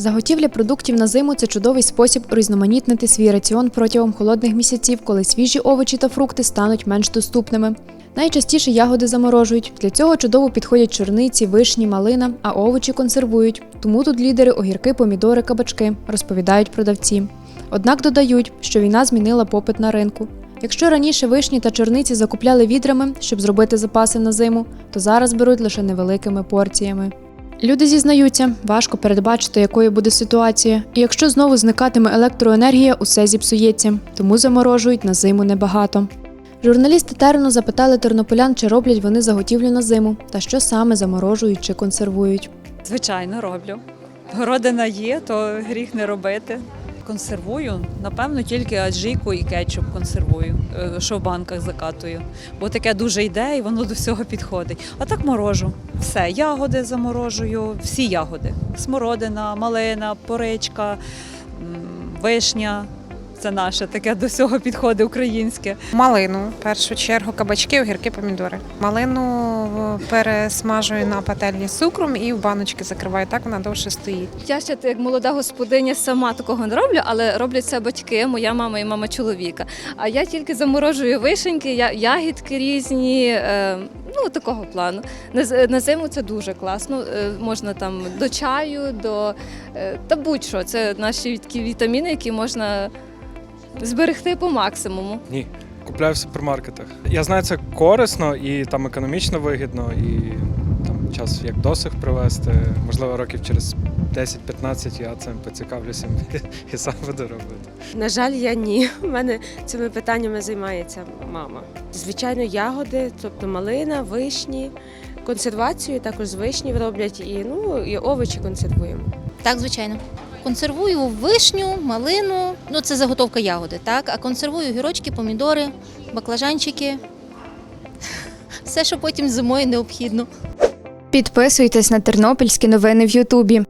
Заготівля продуктів на зиму це чудовий спосіб різноманітнити свій раціон протягом холодних місяців, коли свіжі овочі та фрукти стануть менш доступними. Найчастіше ягоди заморожують. Для цього чудово підходять чорниці, вишні, малина, а овочі консервують. Тому тут лідери огірки, помідори, кабачки, розповідають продавці. Однак додають, що війна змінила попит на ринку. Якщо раніше вишні та чорниці закупляли відрами, щоб зробити запаси на зиму, то зараз беруть лише невеликими порціями. Люди зізнаються, важко передбачити, якою буде ситуація, і якщо знову зникатиме електроенергія, усе зіпсується, тому заморожують на зиму небагато. Журналісти терно запитали тернополян, чи роблять вони заготівлю на зиму, та що саме заморожують чи консервують. Звичайно, роблю. Городина є, то гріх не робити. Консервую, напевно, тільки аджику і кетчуп консервую, е, що в банках закатую. Бо таке дуже йде і воно до всього підходить. А так морожу. Все, ягоди заморожую, всі ягоди. Смородина, малина, поричка, вишня. Це наше таке до всього підходить українське. Малину, в першу чергу, кабачки, огірки, помідори. Малину е, пересмажую на пательні з цукром і в баночки закриваю. Так вона довше стоїть. Я ще як молода господиня сама такого не роблю, але роблять це батьки, моя мама і мама чоловіка. А я тільки заморожую вишеньки, ягідки різні. е, Ну, такого плану. На, з- на зиму це дуже класно. е, Можна там до чаю, до та будь-що. Це наші такі вітаміни, які можна зберегти по максимуму. Ні, купляю в супермаркетах. Я знаю, це корисно і там економічно вигідно, і там час як досих привезти. Можливо, років через 10-15 я цим поцікавлюся і сам буду робити. На жаль, я ні. У мене цими питаннями займається мама. Звичайно, ягоди, тобто малина, вишні. Консервацію також з вишнів роблять і ну і овочі консервуємо. Так, звичайно. Консервую вишню, малину, ну це заготовка ягоди, так? А консервую гірочки, помідори, баклажанчики. Все, що потім зимою необхідно. Підписуйтесь на тернопільські новини в Ютубі.